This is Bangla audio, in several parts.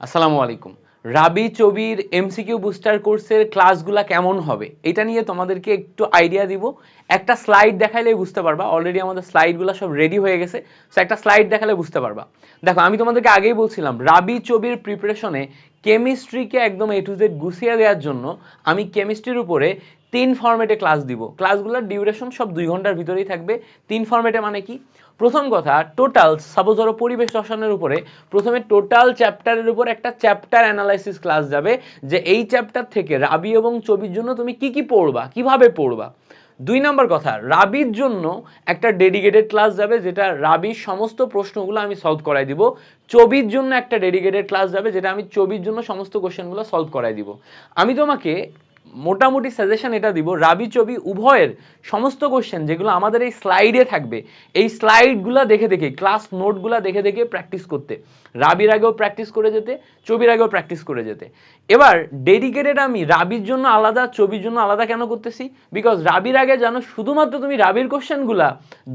আসসালামু আলাইকুম। রাবি চবির এমসিকিউ বুস্টার কোর্সের ক্লাসগুলা কেমন হবে? এটা নিয়ে তোমাদেরকে একটু আইডিয়া দিব। একটা স্লাইড দেখাইলেই বুঝতে পারবা। অলরেডি আমাদের স্লাইডগুলো সব রেডি হয়ে গেছে। সো একটা স্লাইড দেখালে বুঝতে পারবা। দেখো, আমি তোমাদেরকে আগেই বলছিলাম, রাবি চবির প্রিপারেশনে কেমিস্ট্রিকে একদম এ টু জেড গুছিয়ে দেওয়ার জন্য আমি কেমিস্ট্রির উপরে তিন ফরম্যাটে ক্লাস দিব। ক্লাসগুলোর ডিউরেশন সব দুই ঘণ্টার ভিতরেই থাকবে। তিন ফরম্যাটে মানে কি? প্রথম কথা টোটাল সাপোজ ধরো পরিবেশ রসায়নের উপরে প্রথমে টোটাল চ্যাপ্টারের উপর একটা চ্যাপ্টার অ্যানালাইসিস ক্লাস যাবে, যে এই চ্যাপ্টার থেকে রাবি এবং চবির জন্য তুমি কি কি পড়বা, কীভাবে পড়বা। দুই নম্বর কথা, রাবির জন্য একটা ডেডিকেটেড ক্লাস যাবে, যেটা রাবির সমস্ত প্রশ্নগুলো আমি সলভ করাই দিব। চবির জন্য একটা ডেডিকেটেড ক্লাস যাবে, যেটা আমি চবির জন্য সমস্ত কোশ্চেনগুলো সলভ করাই দিব। আমি তোমাকে মোটামুটি সাজেশন এটা দিব, রাবি চবি উভয়ের সমস্ত কোশ্চেন যেগুলো আমাদের এই স্লাইডে থাকবে, এই স্লাইডগুলো দেখে দেখে ক্লাস নোটগুলো দেখে দেখে প্র্যাকটিস করতে। রাবির আগেও প্র্যাকটিস করে যেতে চবির আগেও প্র্যাকটিস করে যেতে। এবার ডেডিকেটেড আমি রাবির জন্য আলাদা চবির জন্য আলাদা কেন করতেছি? বিকজ রাবির আগে জানো শুধুমাত্র তুমি রাবির কোশ্চেনগুলা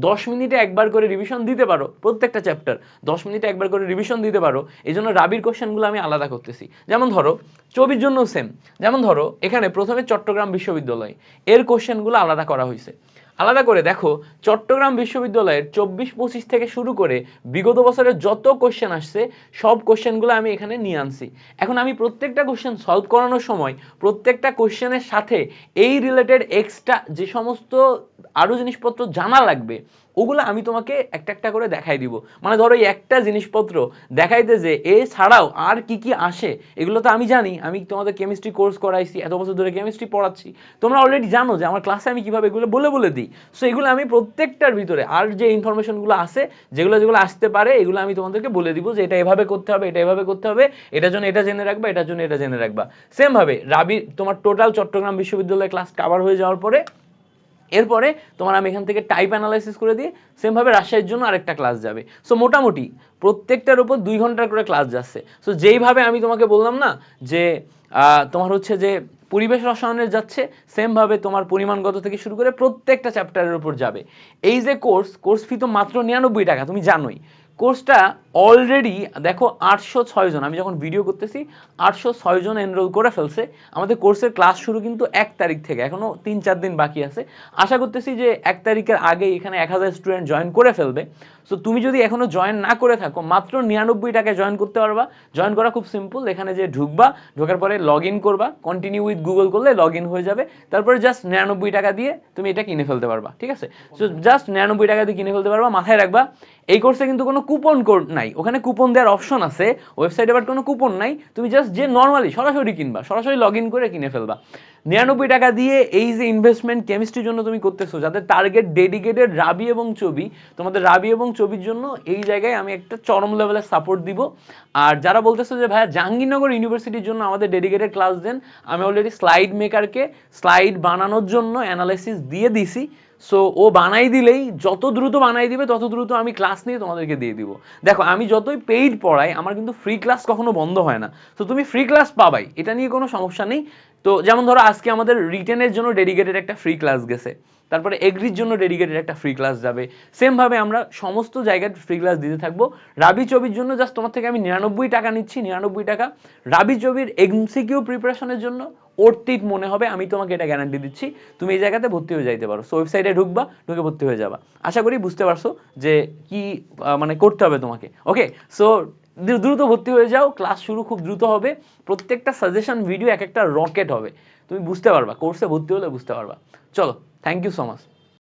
দশ মিনিটে একবার করে রিভিশন দিতে পারো, প্রত্যেকটা চ্যাপ্টার দশ মিনিটে একবার করে রিভিশন দিতে পারো, এই জন্য রাবির কোশ্চেনগুলো আমি আলাদা করতেছি। যেমন ধরো চবির জন্য সেম যেমন ধরো, এখানে প্রথমে চট্টগ্রাম বিশ্ববিদ্যালয়। এর কোশ্চেনগুলো আলাদা করা হয়েছে। আলাদা করে দেখো, চট্টগ্রাম বিশ্ববিদ্যালয়ের চব্বিশ পঁচিশ থেকে শুরু করে বিগত বছরের যত কোশ্চেন আসছে, সব কোশ্চেনগুলো আমি এখানে নিয়ে আনছি। এখন আমি প্রত্যেকটা কোশ্চেন সলভ করানোর সময় প্রত্যেকটা কোশ্চেনের সাথে এই রিলেটেড এক্সট্রা যে সমস্ত আরও জিনিসপত্র জানা লাগবে, ওগুলো আমি তোমাকে একটা একটা করে দেখাই দিব। মানে ধরো এই একটা জিনিসপত্র দেখাইতে যে, এ ছাড়াও আর কি কি আসে, এগুলো তো আমি জানি, আমি তোমাদের কেমিস্ট্রি কোর্স করাইছি, এত বছর ধরে কেমিস্ট্রি পড়াচ্ছি। তোমরা অলরেডি জানো যে আমার ক্লাসে আমি কীভাবে এগুলো বলে বলে দিই। সো এগুলো আমি প্রত্যেকটার ভিতরে, আর যে ইনফরমেশনগুলো আছে, যেগুলো যেগুলো আসতে পারে, এগুলো আমি তোমাদেরকে বলে দিব যে এটা এভাবে করতে হবে, এটা এভাবে করতে হবে, এটার জন্য এটা জেনে রাখবা, এটার জন্য এটা জেনে রাখবা। সেম ভাবে, রাবি, তোমার টোটাল চট্টগ্রাম বিশ্ববিদ্যালয় ক্লাস কভার হয়ে যাওয়ার পরে এরপরে তোমার আমি এখান থেকে টাইপ অ্যানালাইসিস করে দিয়ে সেমভাবে রাজশাহীর জন্য আরেকটা ক্লাস যাবে। সো মোটামুটি প্রত্যেকটার উপর দুই ঘণ্টার করে ক্লাস যাচ্ছে। সো যেইভাবে আমি তোমাকে বললাম না যে তোমার হচ্ছে যে পরিবেশ রসায়নের যাচ্ছে সেমভাবে তোমার পরিমাণগত থেকে শুরু করে প্রত্যেকটা চ্যাপ্টারের উপর যাবে। এই যে কোর্স কোর্স ফি তো মাত্র নিরানব্বই টাকা, তুমি জানোই। কোর্সটা অলরেডি দেখো, আটশো ছয় জন। আমি যখন ভিডিও করতেছি, আটশো ছয় জন এনরোল করে ফেলছে। আমাদের কোর্সের ক্লাস শুরু কিন্তু এক তারিখ থেকে, এখনও তিন চার দিন বাকি আছে। আশা করতেছি যে এক তারিখের আগে এখানে এক হাজার স্টুডেন্ট জয়েন করে ফেলবে। সো তুমি যদি এখনও জয়েন না করে থাকো, মাত্র নিরানব্বই টাকায় জয়েন করতে পারবা। জয়েন করা খুব সিম্পল এখানে যে ঢুকবা, ঢোকার পরে লগ ইন করবা। কন্টিনিউ উইথ গুগল করলে লগ ইন হয়ে যাবে। তারপরে জাস্ট নিরানব্বই টাকা দিয়ে তুমি এটা কিনে ফেলতে পারবা, ঠিক আছে? সো জাস্ট নিরানব্বই টাকা দিয়ে কিনে ফেলতে পারবা, মাথায় রাখবা এই কোর্সে কিন্তু কোনো কুপন কোড নাই। ওখানে কুপন দেওয়ার অপশন আছে ওয়েবসাইটে বাট কোনো কুপন নাই। তুমি জাস্ট যে নর্মালি সরাসরি কিনবা, সরাসরি লগ ইন করে কিনে ফেলবা। নিরানব্বই টাকা দিয়ে এই যে ইনভেস্টমেন্ট কেমিস্ট্রির জন্য তুমি করতেছো, যাদের টার্গেট ডেডিকেটেড রাবি এবং ছবি তোমাদের রাবি এবং ছবির জন্য এই জায়গায় আমি একটা চরম লেভেলের সাপোর্ট দিব। আর যারা বলতেছো যে, ভাইয়া, জাহাঙ্গীরনগর ইউনিভার্সিটির জন্য আমাদের ডেডিকেটেড ক্লাস দেন, আমি অলরেডি স্লাইড মেকারকে স্লাইড বানানোর জন্য অ্যানালাইসিস দিয়ে দিছি। সো ও বানাই দিলেই যত দ্রুত বানাই দিবে, তত দ্রুত আমি ক্লাস নিয়ে তোমাদেরকে দিয়ে দিব। দেখো, আমি যতই পেইড পড়াই, আমার কিন্তু ফ্রি ক্লাস কখনো বন্ধ হয় না। তো তুমি ফ্রি ক্লাস পাবাই, এটা নিয়ে কোনো সমস্যা নেই। তো যেমন ধরো আজকে আমাদের রিটেনের জন্য ডেডিকেটেড একটা ফ্রি ক্লাস গেছে। তারপরে এগ্রির জন্য ডেডিকেটেড একটা ফ্রি ক্লাস যাবে। সেমভাবে আমরা সমস্ত জায়গায় ফ্রি ক্লাস দিতে থাকব। রাবি চবির জন্য জাস্ট তোমার থেকে আমি নিরানব্বই টাকা নিচ্ছি, নিরানব্বই টাকা। রাবি চবির এমসিকিউ প্রিপারেশনের জন্য অর্থিত মনে হবে, আমি তোমাকে এটা গ্যারান্টি দিচ্ছি। তুমি এই জায়গাতে ভর্তি হয়ে যাইতে পারো। সো ওয়েবসাইটে ঢুকবা, ঢুকে ভর্তি হয়ে যাবা। আশা করি বুঝতে পারছ যে কি মানে করতে হবে তোমাকে। ওকে সো দ্রুত ভর্তি হয়ে যাও ক্লাস শুরু খুব দ্রুত হবে। প্রত্যেকটা সাজেশন ভিডিও এক একটা রকেট হবে। তুমি বুঝতে পারবা কোর্সে ভর্তি হলে বুঝতে পারবা। চলো থ্যাংক ইউ সো মাচ